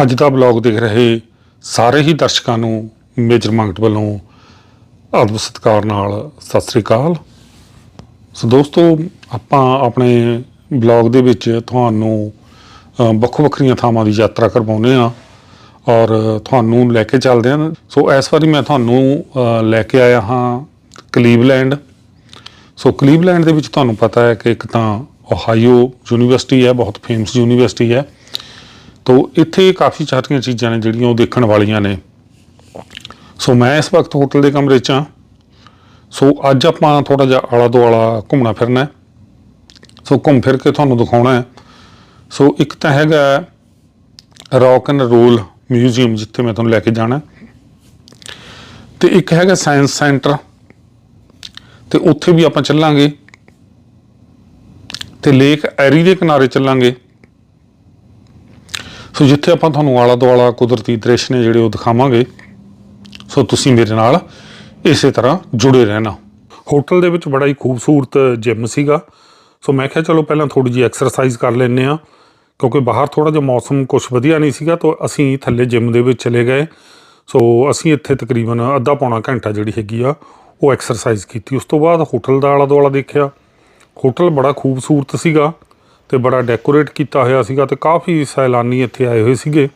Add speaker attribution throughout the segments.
Speaker 1: ਅੱਜ ਦਾ ਬਲੌਗ ਦੇਖ ਰਹੇ ਸਾਰੇ ਹੀ ਦਰਸ਼ਕਾਂ ਨੂੰ ਮੇਜਰ ਮੰਗਟ ਵੱਲੋਂ ਆਦਰ ਸਤਿਕਾਰ ਨਾਲ ਸਤਿ ਸ੍ਰੀ ਅਕਾਲ। ਸੋ ਦੋਸਤੋ, ਆਪਾਂ ਆਪਣੇ ਬਲੌਗ ਦੇ ਵਿੱਚ ਤੁਹਾਨੂੰ ਵੱਖੋ ਵੱਖਰੀਆਂ ਥਾਵਾਂ ਦੀ ਯਾਤਰਾ ਕਰਵਾਉਂਦੇ ਆ ਔਰ ਤੁਹਾਨੂੰ ਲੈ ਕੇ ਚੱਲਦੇ ਹਾਂ। ਸੋ ਇਸ ਵਾਰੀ ਮੈਂ ਤੁਹਾਨੂੰ ਲੈ ਕੇ ਆਇਆ ਹਾਂ ਕਲੀਵਲੈਂਡ। ਸੋ ਕਲੀਵਲੈਂਡ ਦੇ ਵਿੱਚ ਤੁਹਾਨੂੰ ਪਤਾ ਹੈ ਕਿ ਇੱਕ ਤਾਂ ਓਹਾਈਓ ਯੂਨੀਵਰਸਿਟੀ ਹੈ, ਬਹੁਤ ਫੇਮਸ ਯੂਨੀਵਰਸਿਟੀ ਹੈ। ਤੋ ਇੱਥੇ ਕਾਫੀ ਸਾਰੀਆਂ ਚੀਜ਼ਾਂ ਨੇ ਜਿਹੜੀਆਂ ਉਹ ਦੇਖਣ ਵਾਲੀਆਂ ਨੇ। ਸੋ ਮੈਂ ਇਸ ਵਕਤ ਹੋਟਲ ਦੇ ਕਮਰੇ 'ਚ ਹਾਂ। ਸੋ ਅੱਜ ਆਪਾਂ ਥੋੜਾ ਜਿਹਾ ਆਲਾ ਦੁਆਲਾ ਘੁੰਮਣਾ ਫਿਰਨਾ ਸੋ ਘੁੰਮ ਫਿਰ ਕੇ ਤੁਹਾਨੂੰ ਦਿਖਾਉਣਾ ਹੈ। ਸੋ ਇੱਕ ਤਾਂ ਹੈਗਾ ਰੌਕ ਐਂਡ ਰੋਲ ਮਿਊਜ਼ੀਅਮ ਜਿੱਥੇ ਮੈਂ ਤੁਹਾਨੂੰ ਲੈ ਕੇ ਜਾਣਾ ਹੈ। ਤੇ ਇੱਕ ਹੈਗਾ ਸਾਇੰਸ ਸੈਂਟਰ। ਤੇ ਉੱਥੇ ਵੀ ਆਪਾਂ ਚੱਲਾਂਗੇ। ਤੇ ਲੇਕ ਐਰੀ ਦੇ ਕਿਨਾਰੇ ਚੱਲਾਂਗੇ। ਸੋ ਜਿੱਥੇ ਆਪਾਂ ਤੁਹਾਨੂੰ ਆਲਾ ਦੁਆਲਾ ਕੁਦਰਤੀ ਦ੍ਰਿਸ਼ ਨੇ ਜਿਹੜੇ ਉਹ ਦਿਖਾਵਾਂਗੇ, ਸੋ ਤੁਸੀਂ ਮੇਰੇ ਨਾਲ ਇਸੇ ਤਰ੍ਹਾਂ ਜੁੜੇ ਰਹਿਣਾ। ਹੋਟਲ ਦੇ ਵਿੱਚ ਬੜਾ ਹੀ ਖੂਬਸੂਰਤ ਜਿਮ ਸੀਗਾ। ਸੋ ਮੈਂ ਕਿਹਾ ਚਲੋ ਪਹਿਲਾਂ ਥੋੜੀ ਜਿਹੀ ਐਕਸਰਸਾਈਜ਼ ਕਰ ਲੈਂਦੇ ਆ ਕਿਉਂਕਿ ਬਾਹਰ ਥੋੜਾ ਜਿਹਾ ਮੌਸਮ ਕੁਝ ਵਧੀਆ ਨਹੀਂ ਸੀਗਾ, ਤਾਂ ਅਸੀਂ ਥੱਲੇ ਜਿਮ ਦੇ ਵਿੱਚ ਚਲੇ ਗਏ। ਸੋ ਅਸੀਂ ਇੱਥੇ ਤਕਰੀਬਨ ਅੱਧਾ ਪੌਣਾ ਘੰਟਾ ਜਿਹੜੀ ਹੈਗੀ ਆ, ਉਹ ਐਕਸਰਸਾਈਜ਼ ਕੀਤੀ। ਉਸ ਤੋਂ ਬਾਅਦ ਹੋਟਲ ਦਾ ਆਲਾ ਦੁਆਲਾ ਦੇਖਿਆ। ਹੋਟਲ ਬੜਾ ਖੂਬਸੂਰਤ ਸੀਗਾ। ਤੇ ਬੜਾ ਡੈਕੋਰੇਟ ਕੀਤਾ ਹੋਇਆ ਸੀਗਾ ਤੇ ਕਾਫੀ ਸੈਲਾਨੀ ਇੱਥੇ ਆਏ ਹੋਏ ਸੀਗੇ।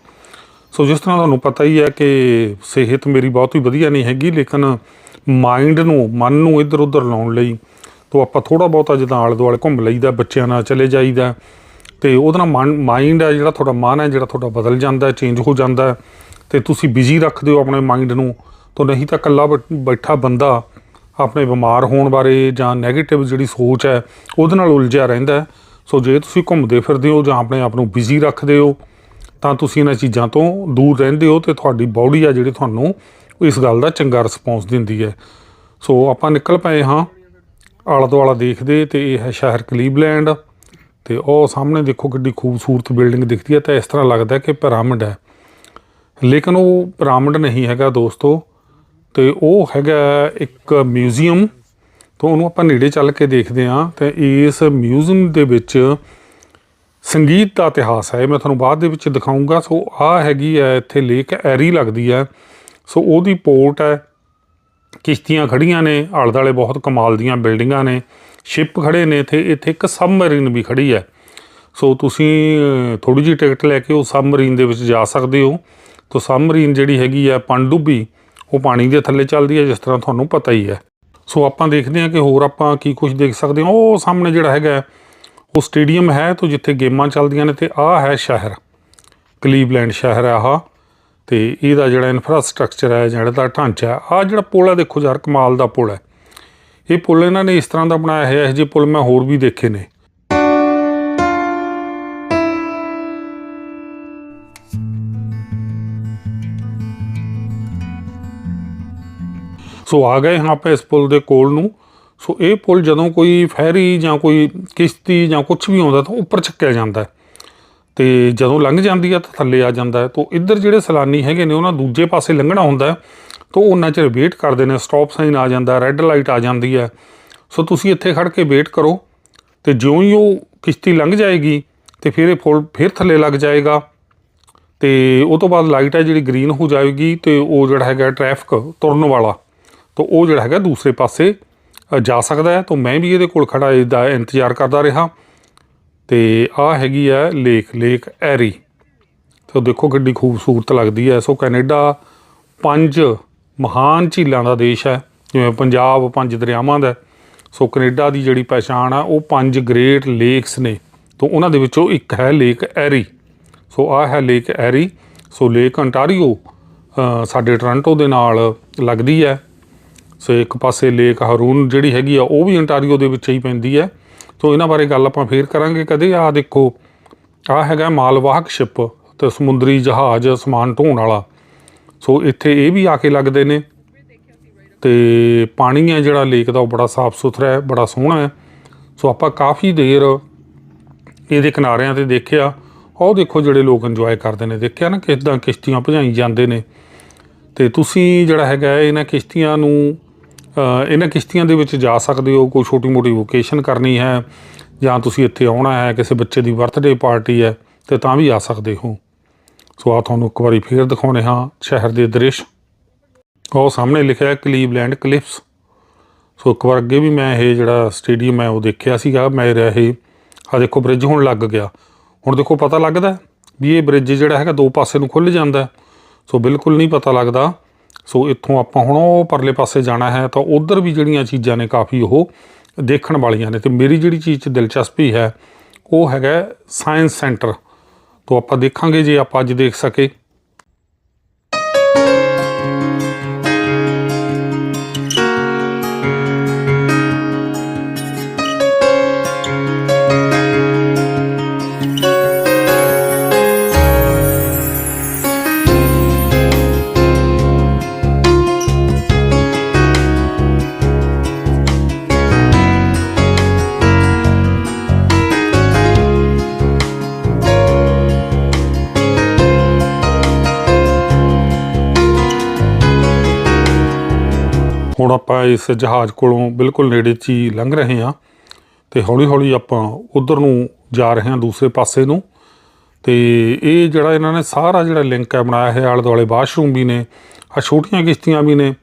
Speaker 1: ਸੋ ਜਿਸ ਤਰ੍ਹਾਂ ਤੁਹਾਨੂੰ ਪਤਾ ਹੀ ਹੈ ਕਿ ਸਿਹਤ ਮੇਰੀ ਬਹੁਤ ਹੀ ਵਧੀਆ ਨਹੀਂ ਹੈਗੀ, ਲੇਕਿਨ ਮਾਈਂਡ ਨੂੰ, ਮਨ ਨੂੰ ਇੱਧਰ ਉੱਧਰ ਲਾਉਣ ਲਈ ਤੋਂ ਆਪਾਂ ਥੋੜਾ ਬਹੁਤਾ ਜਿੱਦਾਂ ਆਲੇ ਦੁਆਲੇ ਘੁੰਮ ਲਈਦਾ, ਬੱਚਿਆਂ ਨਾਲ ਚਲੇ ਜਾਈਦਾ। ਤੇ ਉਹਦੇ ਨਾਲ ਮਨ ਮਾਈਂਡ ਹੈ, ਜਿਹੜਾ ਤੁਹਾਡਾ ਮਨ ਹੈ, ਜਿਹੜਾ ਤੁਹਾਡਾ ਬਦਲ ਜਾਂਦਾ ਹੈ ਚੇਂਜ ਹੋ ਜਾਂਦਾ ਹੈ। ਤੇ ਤੁਸੀਂ ਬਿਜ਼ੀ ਰੱਖਦੇ ਹੋ ਆਪਣੇ ਮਾਈਂਡ ਨੂੰ, ਤਾਂ ਨਹੀਂ ਤਾਂ ਇਕੱਲਾ ਬੈ- ਬੈਠਾ ਬੰਦਾ ਆਪਣੇ ਬਿਮਾਰ ਹੋਣ ਬਾਰੇ ਜਾਂ 네ਗੇਟਿਵ ਜਿਹੜੀ ਸੋਚ ਹੈ, ਉਹਦੇ ਨਾਲ ਉਲਝਿਆ ਰਹਿੰਦਾ ਸੋ ਜੇ ਤੁਸੀਂ ਘੁੰਮਦੇ ਫਿਰਦੇ ਹੋ ਜਾਂ ਆਪਣੇ ਆਪ ਨੂੰ ਬਿਜ਼ੀ ਰੱਖਦੇ ਹੋ, ਤਾਂ ਤੁਸੀਂ ਇਹਨਾਂ ਚੀਜ਼ਾਂ ਤੋਂ ਦੂਰ ਰਹਿੰਦੇ ਹੋ ਤੇ ਤੁਹਾਡੀ ਬਾਡੀ ਆ ਜਿਹੜੀ ਤੁਹਾਨੂੰ ਇਸ ਗੱਲ ਦਾ ਚੰਗਾ ਰਿਸਪੌਂਸ ਦਿੰਦੀ ਹੈ। ਸੋ ਆਪਾਂ ਨਿਕਲ ਪਏ ਹਾਂ ਆਲਾ ਦੁਆਲਾ ਦੇਖਦੇ ਤੇ ਇਹ ਹੈ ਸ਼ਹਿਰ ਕਲੀਵਲੈਂਡ ਤੇ ਉਹ ਸਾਹਮਣੇ ਦੇਖੋ ਕਿੱਡੀ ਖੂਬਸੂਰਤ ਬਿਲਡਿੰਗ ਦਿਖਦੀ ਹੈ ਤਾਂ ਇਸ ਤਰ੍ਹਾਂ ਲੱਗਦਾ ਕਿ ਪਿਰਾਮਿਡ ਹੈ। ਲੇਕਿਨ ਉਹ ਪਿਰਾਮਿਡ ਨਹੀਂ ਹੈਗਾ ਦੋਸਤੋ ਤੇ ਉਹ ਹੈਗਾ ਇੱਕ ਮਿਊਜ਼ੀਅਮ ਤਾਂ ਉਹਨੂੰ ਆਪਾਂ ਨੇੜੇ ਚੱਲ ਕੇ ਦੇਖਦੇ ਹਾਂ ਤੇ ਇਸ ਮਿਊਜ਼ੀਅਮ ਦੇ ਵਿੱਚ ਸੰਗੀਤ ਦਾ ਇਤਿਹਾਸ ਹੈ। ਮੈਂ ਤੁਹਾਨੂੰ ਬਾਅਦ ਦੇ ਵਿੱਚ ਦਿਖਾਉਂਗਾ ਸੋ ਆ ਹੈਗੀ ਹੈ ਇੱਥੇ ਲੇਕ ਐਰੀ ਲੱਗਦੀ ਹੈ। ਸੋ ਉਹਦੀ ਪੋਰਟ ਹੈ। ਕਿਸ਼ਤੀਆਂ ਖੜੀਆਂ ਨੇ। ਆਲੇ ਦੁਆਲੇ ਬਹੁਤ ਕਮਾਲ ਦੀਆਂ ਬਿਲਡਿੰਗਾਂ ਨੇ। ਸ਼ਿਪ ਖੜੇ ਨੇ। ਇੱਥੇ ਇੱਥੇ ਇੱਕ ਸਬਮਰੀਨ ਵੀ ਖੜੀ ਹੈ। ਸੋ ਤੁਸੀਂ ਥੋੜੀ ਜਿਹੀ ਟਿਕਟ ਲੈ ਕੇ ਉਹ ਸਬਮਰੀਨ ਦੇ ਵਿੱਚ ਜਾ ਸਕਦੇ ਹੋ। ਤੋ ਸਬਮਰੀਨ ਜਿਹੜੀ ਹੈਗੀ ਹੈ ਪਣਡੁੱਬੀ ਉਹ ਪਾਣੀ ਦੇ ਥੱਲੇ ਚੱਲਦੀ ਹੈ, ਜਿਸ ਤਰ੍ਹਾਂ ਤੁਹਾਨੂੰ ਪਤਾ ਹੀ ਹੈ। ਸੋ ਆਪਾਂ ਦੇਖਦੇ ਹਾਂ ਕਿ ਹੋਰ ਆਪਾਂ ਕੀ ਕੁਝ ਦੇਖ ਸਕਦੇ ਹਾਂ। ਉਹ ਸਾਹਮਣੇ ਜਿਹੜਾ ਹੈਗਾ ਉਹ ਸਟੇਡੀਅਮ ਹੈ ਤੋਂ ਜਿੱਥੇ ਗੇਮਾਂ ਚੱਲਦੀਆਂ ਨੇ ਤੇ ਆਹ ਹੈ ਸ਼ਹਿਰ, ਕਲੀਵਲੈਂਡ ਸ਼ਹਿਰ ਹੈ ਆਹ। ਤੇ ਇਹਦਾ ਜਿਹੜਾ ਇਨਫਰਾਸਟ੍ਰਕਚਰ ਹੈ, ਜਿਹੜਾ ਦਾ ਢਾਂਚਾ ਆਹ ਜਿਹੜਾ ਪੁਲ ਹੈ, ਦੇਖੋ ਯਾਰ ਕਮਾਲ ਦਾ ਪੁਲ ਹੈ। ਇਹ ਪੁਲ ਇਹਨਾਂ ਨੇ ਇਸ ਤਰ੍ਹਾਂ ਦਾ ਬਣਾਇਆ ਹੈ, ਇਹ ਜਿਹੇ ਪੁਲ ਮੈਂ ਹੋਰ ਵੀ ਦੇਖੇ ਨੇ। ਸੋ ਆ ਗਏ ਹਾਂ ਆਪਾਂ ਇਸ ਪੁਲ ਦੇ ਕੋਲ ਨੂੰ। ਸੋ ਇਹ ਪੁਲ ਜਦੋਂ ਕੋਈ ਫੈਰੀ ਜਾਂ ਕੋਈ ਕਿਸ਼ਤੀ ਜਾਂ ਕੁਝ ਵੀ ਆਉਂਦਾ ਤਾਂ ਉੱਪਰ ਛੱਕਿਆ ਜਾਂਦਾ ਹੈ। ਤੇ ਜਦੋਂ ਲੰਘ ਜਾਂਦੀ ਹੈ ਤਾਂ ਥੱਲੇ ਆ ਜਾਂਦਾ ਹੈ। ਤੋਂ ਇੱਧਰ ਜਿਹੜੇ ਸੈਲਾਨੀ ਹੈਗੇ ਨੇ ਉਹਨਾਂ ਦੂਜੇ ਪਾਸੇ ਲੰਘਣਾ ਹੁੰਦਾ ਹੈ। ਤੋਂ ਉਹਨਾਂ ਚਿਰ ਵੇਟ ਕਰਦੇ ਨੇ ਸਟਾਪ ਸਾਈਨ ਆ ਜਾਂਦਾ ਰੈੱਡ ਲਾਈਟ ਆ ਜਾਂਦੀ ਹੈ। ਸੋ ਤੁਸੀਂ ਇੱਥੇ ਖੜ ਕੇ ਵੇਟ ਕਰੋ। ਤੇ ਜਿਉਂ ਹੀ ਉਹ ਕਿਸ਼ਤੀ ਲੰਘ ਜਾਏਗੀ ਤੇ ਫਿਰ ਇਹ ਪੁਲ ਫਿਰ ਥੱਲੇ ਲੱਗ ਜਾਏਗਾ। ਤੇ ਉਹ ਤੋਂ ਬਾਅਦ ਲਾਈਟ ਹੈ ਜਿਹੜੀ ਗ੍ਰੀਨ ਹੋ ਜਾਏਗੀ ਤੇ ਉਹ ਜਿਹੜਾ ਹੈਗਾ ਟ੍ਰੈਫਿਕ ਤੁਰਨ ਵਾਲਾ। ਤਾਂ ਉਹ ਜਿਹੜਾ ਹੈਗਾ ਦੂਸਰੇ ਪਾਸੇ ਜਾ ਸਕਦਾ ਹੈ। ਤਾਂ ਮੈਂ ਵੀ ਇਹਦੇ ਕੋਲ ਖੜਾ ਇਹਦਾ ਇੰਤਜ਼ਾਰ ਕਰਦਾ ਰਿਹਾ। ਤੇ ਆ ਹੈਗੀ ਹੈ ਲੇਕ ਲੇਕ ਐਰੀ। ਤੇ ਦੇਖੋ ਕਿੱਡੀ ਖੂਬਸੂਰਤ ਲੱਗਦੀ ਹੈ। ਸੋ ਕੈਨੇਡਾ ਪੰਜ ਮਹਾਨ ਝੀਲਾਂ ਦਾ ਦੇਸ਼ ਹੈ। ਜਿਵੇਂ ਪੰਜਾਬ ਪੰਜ ਦਰਿਆਵਾਂ ਦਾ ਸੋ ਕੈਨੇਡਾ ਦੀ ਜਿਹੜੀ ਪਛਾਣ ਆ, ਉਹ ਪੰਜ ਗ੍ਰੇਟ ਲੇਕਸ ਨੇ। ਤੋਂ ਉਹਨਾਂ ਦੇ ਵਿੱਚੋਂ ਇੱਕ ਹੈ ਲੇਕ ਐਰੀ। ਸੋ ਆ ਹੈ lake Erie. So lake Ontario ਸਾਡੇ ਟੋਰਾਂਟੋ ਦੇ ਨਾਲ ਲੱਗਦੀ ਹੈ। ਸੋ ਇੱਕ ਪਾਸੇ ਲੇਕ ਹਰੂਨ ਜਿਹੜੀ ਹੈਗੀ ਆ, ਉਹ ਵੀ ਅੰਟਾਰੀਓ ਦੇ ਵਿੱਚ ਹੀ ਪੈਂਦੀ ਹੈ। ਸੋ ਇਹਨਾਂ ਬਾਰੇ ਗੱਲ ਆਪਾਂ ਫੇਰ ਕਰਾਂਗੇ ਕਦੇ। ਆ ਦੇਖੋ ਆ ਹੈਗਾ ਮਾਲਵਾਹਕ ਸ਼ਿਪ ਤੇ ਸਮੁੰਦਰੀ ਜਹਾਜ਼ ਸਮਾਨ ਢੋਣ ਵਾਲਾ। ਸੋ ਇੱਥੇ ਇਹ ਵੀ ਆ ਕੇ ਲੱਗਦੇ ਨੇ ਤੇ ਪਾਣੀ ਹੈ ਜਿਹੜਾ, ਲੇਕ ਦਾ ਉਹ ਬੜਾ ਸਾਫ਼ ਸੁਥਰਾ ਹੈ, ਬੜਾ ਸੋਹਣਾ ਹੈ। ਸੋ ਆਪਾਂ ਕਾਫੀ ਦੇਰ ਇਹਦੇ ਕਿਨਾਰਿਆਂ ਤੇ ਦੇਖਿਆ। ਉਹ ਦੇਖੋ ਜਿਹੜੇ ਲੋਕ ਇੰਜੋਏ ਕਰਦੇ ਨੇ। ਦੇਖਿਆ ਨਾ ਕਿਦਾਂ ਕਿਸ਼ਤੀਆਂ ਭਜਾਈ ਜਾਂਦੇ ਨੇ। ਤੇ ਤੁਸੀਂ ਜਿਹੜਾ ਹੈਗਾ, ਇਹਨਾਂ ਕਿਸ਼ਤੀਆਂ ਨੂੰ ਇਹਨਾਂ ਕਿਸ਼ਤੀਆਂ ਦੇ ਵਿੱਚ ਜਾ ਸਕਦੇ ਹੋ, ਕੋਈ ਛੋਟੀ ਮੋਟੀ ਵੋਕੇਸ਼ਨ ਕਰਨੀ ਹੈ ਜਾਂ ਤੁਸੀਂ ਇੱਥੇ ਆਉਣਾ ਹੈ, ਕਿਸੇ ਬੱਚੇ ਦੀ ਬਰਥਡੇ ਪਾਰਟੀ ਹੈ, ਤੇ ਤਾਂ ਵੀ ਆ ਸਕਦੇ ਹੋ। ਸੋ ਆ ਤੁਹਾਨੂੰ ਇੱਕ ਵਾਰੀ ਫੇਰ ਦਿਖਾਉਣੇ ਹਾਂ ਸ਼ਹਿਰ ਦੇ ਦ੍ਰਿਸ਼। ਉਹ ਸਾਹਮਣੇ ਲਿਖਿਆ ਹੈ ਕਲੀਵਲੈਂਡ ਕਲਿਫਸ। ਸੋ ਇੱਕ ਵਾਰ ਅੱਗੇ ਵੀ ਮੈਂ ਇਹ ਜਿਹੜਾ ਸਟੇਡੀਅਮ ਹੈ ਉਹ ਦੇਖਿਆ ਸੀਗਾ, ਮੈਂ ਇਹ। ਆ ਦੇਖੋ ਬ੍ਰਿਜ ਹੁਣ ਲੱਗ ਗਿਆ। ਹੁਣ ਦੇਖੋ ਪਤਾ ਲੱਗਦਾ ਵੀ ਇਹ ਬ੍ਰਿਜ ਜਿਹੜਾ ਹੈਗਾ ਦੋ ਪਾਸੇ ਨੂੰ ਖੁੱਲ ਜਾਂਦਾ ਸੋ ਬਿਲਕੁਲ ਨਹੀਂ ਪਤਾ ਲੱਗਦਾ ਸੋ ਇੱਥੋਂ ਆਪਾਂ ਹੁਣ ਉਹ ਪਰਲੇ ਪਾਸੇ ਜਾਣਾ ਹੈ ਤਾਂ ਉਧਰ ਵੀ ਜਿਹੜੀਆਂ ਚੀਜ਼ਾਂ ਨੇ ਕਾਫੀ ਉਹ ਦੇਖਣ ਵਾਲੀਆਂ ਨੇ ਤੇ ਮੇਰੀ ਜਿਹੜੀ ਚੀਜ਼ 'ਚ ਦਿਲਚਸਪੀ ਹੈ, ਉਹ ਹੈਗਾ ਸਾਇੰਸ ਸੈਂਟਰ ਤੋਂ ਆਪਾਂ ਦੇਖਾਂਗੇ ਜੇ ਆਪਾਂ ਅੱਜ ਦੇਖ ਸਕੇ। ਹੁਣ ਆਪਾਂ ਇਸ ਜਹਾਜ਼ ਕੋਲੋਂ ਬਿਲਕੁਲ ਨੇੜੇ 'ਚ ਹੀ ਲੰਘ ਰਹੇ ਹਾਂ ਤੇ ਹੌਲੀ ਹੌਲੀ ਆਪਾਂ ਉਧਰ ਨੂੰ ਜਾ ਰਹੇ ਹਾਂ ਦੂਸਰੇ ਪਾਸੇ ਨੂੰ। ਤੇ ਇਹ ਜਿਹੜਾ ਇਹਨਾਂ ਨੇ ਸਾਰਾ ਜਿਹੜਾ ਲਿੰਕ ਹੈ ਬਣਾਇਆ ਹੈ ਆਲੇ ਦੁਆਲੇ ਵਾਸ਼ਰੂਮ ਵੀ ਨੇ ਆ ਛੋਟੀਆਂ ਕਿਸ਼ਤੀਆਂ ਵੀ ਨੇ,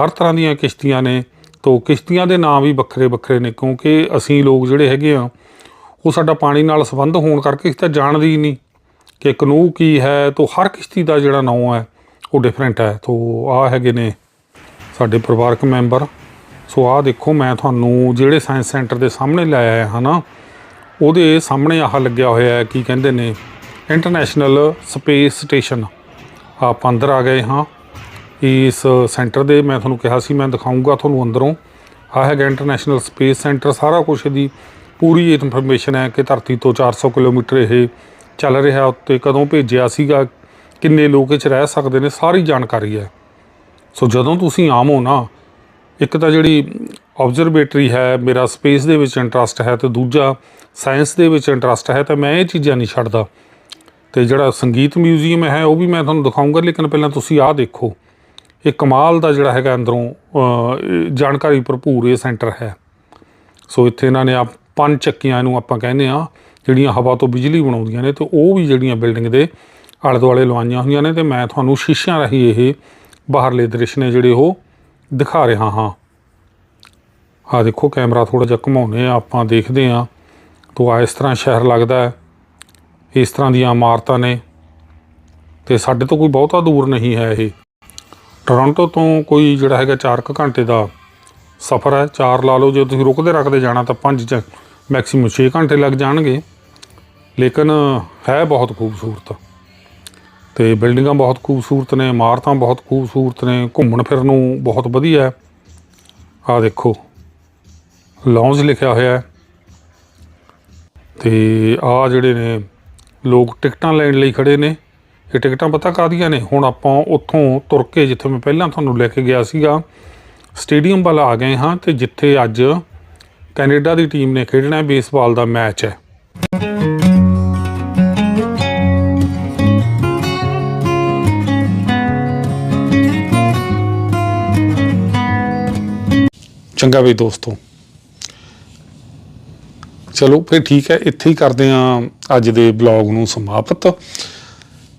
Speaker 1: ਹਰ ਤਰ੍ਹਾਂ ਦੀਆਂ ਕਿਸ਼ਤੀਆਂ ਨੇ, ਤੋਂ ਕਿਸ਼ਤੀਆਂ ਦੇ ਨਾਂ ਵੀ ਵੱਖਰੇ ਵੱਖਰੇ ਨੇ ਕਿਉਂਕਿ ਅਸੀਂ ਲੋਕ ਜਿਹੜੇ ਹੈਗੇ ਆ, ਉਹ ਸਾਡਾ ਪਾਣੀ ਨਾਲ ਸੰਬੰਧ ਹੋਣ ਕਰਕੇ ਅਸੀਂ ਤਾਂ ਜਾਣਦੇ ਹੀ ਨਹੀਂ ਕਿ ਕਨੂਹ ਕੀ ਹੈ, ਤੋਂ ਹਰ ਕਿਸ਼ਤੀ ਦਾ ਜਿਹੜਾ ਨਾਮ ਹੈ, ਉਹ ਡਿਫਰੈਂਟ ਹੈ। ਤੋਂ ਆ ਹੈਗੇ ਨੇ ਸਾਡੇ ਪਰਿਵਾਰਕ ਮੈਂਬਰ। ਸੋ ਆਹ ਦੇਖੋ, ਮੈਂ ਤੁਹਾਨੂੰ ਜਿਹੜੇ ਸਾਇੰਸ ਸੈਂਟਰ ਦੇ ਸਾਹਮਣੇ ਲੈ ਆਇਆ ਹਾਂ ਨਾ, ਉਹਦੇ ਸਾਹਮਣੇ ਆਹ ਲੱਗਿਆ ਹੋਇਆ ਹੈ, ਕੀ ਕਹਿੰਦੇ ਨੇ ਇੰਟਰਨੈਸ਼ਨਲ ਸਪੇਸ ਸਟੇਸ਼ਨ ਆਪਾਂ ਅੰਦਰ ਆ ਗਏ ਹਾਂ। ਇਸ ਸੈਂਟਰ ਦੇ ਮੈਂ ਤੁਹਾਨੂੰ ਕਿਹਾ ਸੀ, ਮੈਂ ਦਿਖਾਉਂਗਾ ਤੁਹਾਨੂੰ ਅੰਦਰੋਂ। ਆਹ ਹੈਗਾ ਇੰਟਰਨੈਸ਼ਨਲ ਸਪੇਸ ਸੈਂਟਰ ਸਾਰਾ ਕੁਝ ਇਹਦੀ ਪੂਰੀ ਇਨਫੋਰਮੇਸ਼ਨ ਹੈ ਕਿ ਧਰਤੀ ਤੋਂ 400 ਕਿਲੋਮੀਟਰ ਇਹ ਚੱਲ ਰਿਹਾ, ਉੱਤੇ ਕਦੋਂ ਭੇਜਿਆ ਸੀਗਾ, ਕਿੰਨੇ ਲੋਕ ਇਹ 'ਚ ਰਹਿ ਸਕਦੇ ਨੇ, ਸਾਰੀ ਜਾਣਕਾਰੀ ਹੈ। ਸੋ ਜਦੋਂ ਤੁਸੀਂ ਆਮ ਹੋ ਨਾ, ਇੱਕ ਤਾਂ ਜਿਹੜੀ ਆਬਜ਼ਰਵੇਟਰੀ ਹੈ, ਮੇਰਾ ਸਪੇਸ ਦੇ ਵਿੱਚ ਇੰਟਰਸਟ ਹੈ ਤੇ ਦੂਜਾ ਸਾਇੰਸ ਦੇ ਵਿੱਚ ਇੰਟਰਸਟ ਹੈ, ਤਾਂ ਮੈਂ ਇਹ ਚੀਜ਼ਾਂ ਨਹੀਂ ਛੱਡਦਾ। ਤੇ ਜਿਹੜਾ ਸੰਗੀਤ ਮਿਊਜ਼ੀਅਮ ਹੈ, ਉਹ ਵੀ ਮੈਂ ਤੁਹਾਨੂੰ ਦਿਖਾਉਂਗਾ ਲੇਕਿਨ ਪਹਿਲਾਂ ਤੁਸੀਂ ਆਹ ਦੇਖੋ। ਇਹ ਕਮਾਲ ਦਾ ਜਿਹੜਾ ਹੈਗਾ ਅੰਦਰੋਂ ਜਾਣਕਾਰੀ ਭਰਪੂਰ ਇਹ ਸੈਂਟਰ ਹੈ। ਸੋ ਇੱਥੇ ਇਹਨਾਂ ਨੇ ਆ ਪੰਜ ਚੱਕੀਆਂ ਨੂੰ ਆਪਾਂ ਕਹਿੰਦੇ ਆ ਜਿਹੜੀਆਂ ਹਵਾ ਤੋਂ ਬਿਜਲੀ ਬਣਾਉਂਦੀਆਂ ਨੇ, ਤੇ ਉਹ ਵੀ ਜਿਹੜੀਆਂ ਬਿਲਡਿੰਗ ਦੇ ਆਲੇ ਦੁਆਲੇ ਲਵਾਈਆਂ ਹੋਈਆਂ ਨੇ, ਤੇ ਮੈਂ ਤੁਹਾਨੂੰ ਸ਼ੀਸ਼ਿਆਂ ਰਾਹੀਂ ਇਹ ਬਾਹਰਲੇ ਦ੍ਰਿਸ਼ ਨੇ ਜਿਹੜੇ ਉਹ ਦਿਖਾ ਰਿਹਾ ਹਾਂ। ਆ ਦੇਖੋ ਕੈਮਰਾ ਥੋੜਾ ਜਿਹਾ ਘੁਮਾਉਨੇ ਆ ਆਪਾਂ ਦੇਖਦੇ ਆ ਤੋਂ ਆ ਇਸ ਤਰ੍ਹਾਂ ਸ਼ਹਿਰ ਲੱਗਦਾ ਹੈ। ਇਸ ਤਰ੍ਹਾਂ ਦੀਆਂ ਇਮਾਰਤਾਂ ਨੇ। ਤੇ ਸਾਡੇ ਤੋਂ ਕੋਈ ਬਹੁਤਾ ਦੂਰ ਨਹੀਂ ਹੈ ਇਹ। ਟੋਰਾਂਟੋ ਤੋਂ ਕੋਈ ਜਿਹੜਾ ਹੈਗਾ 4 ਘੰਟੇ ਦਾ ਸਫ਼ਰ ਹੈ। 4 ਲਾ ਲਓ, ਜੇ ਤੁਸੀਂ ਰੁਕਦੇ ਰੱਖਦੇ ਜਾਣਾ ਤਾਂ 5 ਚ ਮੈਕਸਿਮਮ 6 ਘੰਟੇ ਲੱਗ ਜਾਣਗੇ। ਲੇਕਿਨ ਹੈ ਬਹੁਤ ਖੂਬਸੂਰਤ। ਤੇ ਬਿਲਡਿੰਗਾਂ ਬਹੁਤ ਖੂਬਸੂਰਤ ਨੇ, ਇਮਾਰਤਾਂ ਬਹੁਤ ਖੂਬਸੂਰਤ ਨੇ, ਘੁੰਮਣ ਫਿਰਨ ਨੂੰ ਬਹੁਤ ਵਧੀਆ ਹੈ। ਆ ਦੇਖੋ ਲੌਂਜ ਲਿਖਿਆ ਹੋਇਆ ਹੈ। ਤੇ ਆ ਜਿਹੜੇ ਨੇ, ਲੋਕ ਟਿਕਟਾਂ ਲੈਣ ਲਈ ਖੜੇ ਨੇ। ਇਹ ਟਿਕਟਾਂ ਪਤਾ ਕਾਹਦੀਆਂ ਨੇ? ਹੁਣ ਆਪਾਂ ਉੱਥੋਂ ਤੁਰ ਕੇ ਜਿੱਥੇ ਮੈਂ ਪਹਿਲਾਂ ਤੁਹਾਨੂੰ ਲੈ ਕੇ ਗਿਆ ਸੀਗਾ, ਸਟੇਡੀਅਮ ਵੱਲ ਆ ਗਏ ਹਾਂ ਤੇ ਜਿੱਥੇ ਅੱਜ ਕੈਨੇਡਾ ਦੀ ਟੀਮ ਨੇ ਖੇਡਣਾ ਬੇਸਬਾਲ ਦਾ ਮੈਚ ਹੈ। ਚੰਗਾ ਵੀ ਦੋਸਤੋ। ਚਲੋ, ਫਿਰ ਠੀਕ ਹੈ, ਇੱਥੇ ਹੀ ਕਰਦੇ ਹਾਂ ਅੱਜ ਦੇ ਬਲੌਗ ਨੂੰ ਸਮਾਪਤ।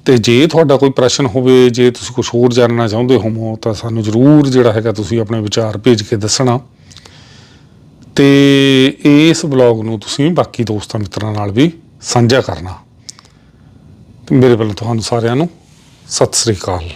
Speaker 1: ਤੇ ਜੇ ਤੁਹਾਡਾ ਕੋਈ ਪ੍ਰਸ਼ਨ ਹੋਵੇ, ਜੇ ਤੁਸੀਂ ਕੁਝ ਹੋਰ ਜਾਣਨਾ ਚਾਹੁੰਦੇ ਹੋ ਤਾਂ ਸਾਨੂੰ ਜਰੂਰ ਜਿਹੜਾ ਹੈਗਾ ਤੁਸੀਂ ਆਪਣੇ ਵਿਚਾਰ ਭੇਜ ਕੇ ਦੱਸਣਾ। ਤੇ ਇਸ ਬਲੌਗ ਨੂੰ ਤੁਸੀਂ ਬਾਕੀ ਦੋਸਤਾਂ ਮਿੱਤਰਾਂ ਨਾਲ ਵੀ ਸਾਂਝਾ ਕਰਨਾ। ਮੇਰੇ ਵੱਲੋਂ ਤੁਹਾਨੂੰ ਸਾਰਿਆਂ ਨੂੰ ਸਤਿ ਸ੍ਰੀ ਅਕਾਲ।